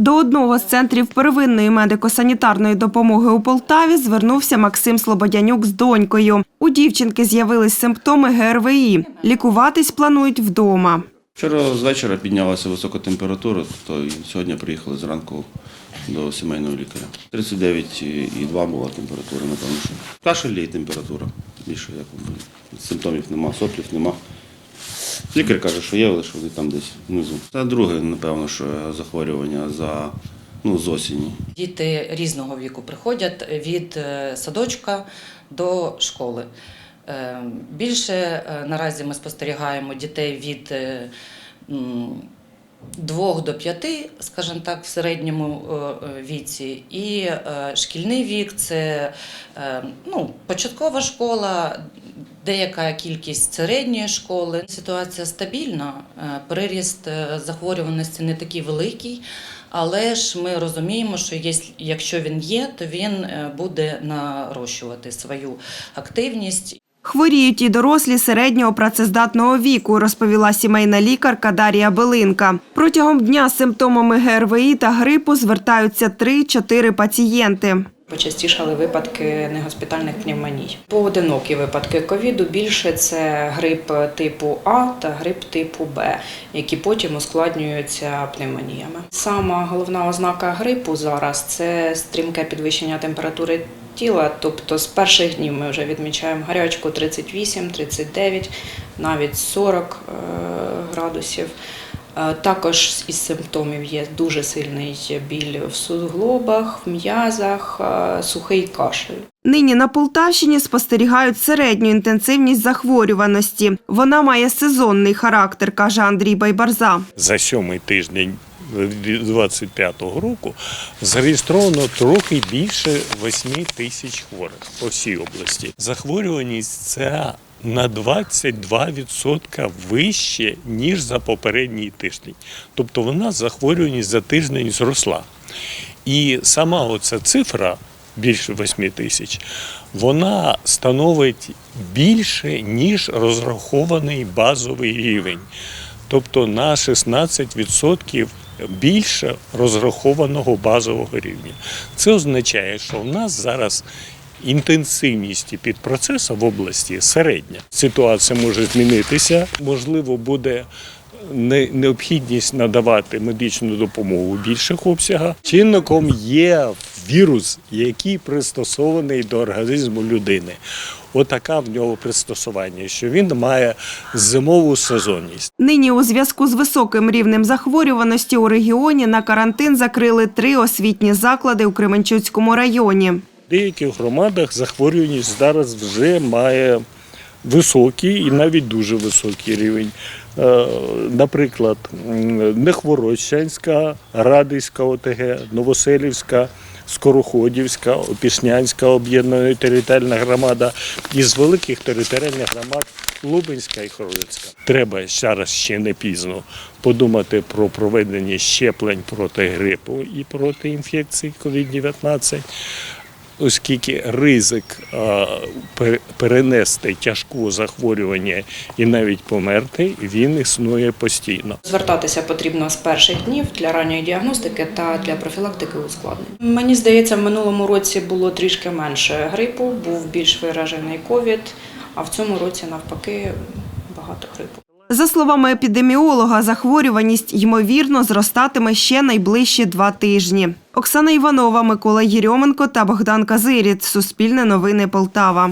До одного з центрів первинної медико-санітарної допомоги у Полтаві звернувся Максим Слободянюк з донькою. У дівчинки з'явились симптоми ГРВІ. Лікуватись планують вдома. Вчора з вечора піднялася висока температура, то сьогодні приїхали зранку до сімейного лікаря. 39,2 була температура, напевно. Кашель і температура. Більше як симптомів нема, соплів нема. Лікар каже, що є, але що там десь внизу. Це друге, напевно, що захворювання за ну, з осені. Діти різного віку приходять від е, садочка до школи. Е, Більше е, наразі ми спостерігаємо дітей від двох до п'яти, скажімо так, в середньому віці. І шкільний вік це ну, початкова школа, деяка кількість середньої школи. Ситуація стабільна, е, приріст е, захворюваності не такий великий. Але ж ми розуміємо, що якщо він є, то він е, буде нарощувати свою активність. Хворіють і дорослі середнього працездатного віку, розповіла сімейна лікарка Дар'я Белинка. Протягом дня з симптомами ГРВІ та грипу звертаються 3-4 пацієнти. Почастішали випадки негоспітальних пневмоній. Поодинокі випадки ковіду більше це грип типу А та грип типу Б, які потім ускладнюються пневмоніями. Сама головна ознака грипу зараз це стрімке підвищення температури тіла. Тобто з перших днів ми вже відмічаємо гарячку 38, 39, навіть 40 е, градусів. Е, Також із симптомів є дуже сильний біль в суглобах, в м'язах, е, сухий кашель. Нині на Полтавщині спостерігають середню інтенсивність захворюваності. Вона має сезонний характер, каже Андрій Байбарза. за сьомий тиждень 25-го року зареєстровано трохи більше 8 тисяч хворих по всій області. Захворюваність ця на 22% вище, ніж за попередній тиждень. Тобто вона захворюваність за тиждень зросла. І сама оця цифра більше 8 тисяч, вона становить більше, ніж розрахований базовий рівень. Тобто на 16% більше розрахованого базового рівня. Це означає, що в нас зараз інтенсивність підпроцесу в області середня. Ситуація може змінитися, можливо, буде необхідність надавати медичну допомогу в більших обсягах. Чинником є вірус, який пристосований до організму людини. Отака в нього пристосування, що він має зимову сезонність. Нині у зв'язку з високим рівнем захворюваності у регіоні на карантин закрили три освітні заклади у Кременчуцькому районі. Деяких громадах захворюваність зараз вже має високий і навіть дуже високий рівень. Е, Наприклад, Нехворощанська, Радиська ОТГ, Новоселівська, Скороходівська, Опішнянська об'єднана територіальна громада із великих територіальних громад Лубенська і Хорольська. Треба зараз ще не пізно подумати про проведення щеплень проти грипу і проти інфекції COVID-19 оскільки ризик перенести тяжку захворювання і навіть померти, він існує постійно. Звертатися потрібно з перших днів для ранньої діагностики та для профілактики ускладнень. Мені здається, в минулому році було трішки менше грипу, був більш виражений ковід, а в цьому році навпаки багато грипу. За словами епідеміолога, захворюваність ймовірно зростатиме ще найближчі два тижні. Оксана Іванова, Микола Єрьоменко та Богдан Казиріт. Суспільне новини Полтава.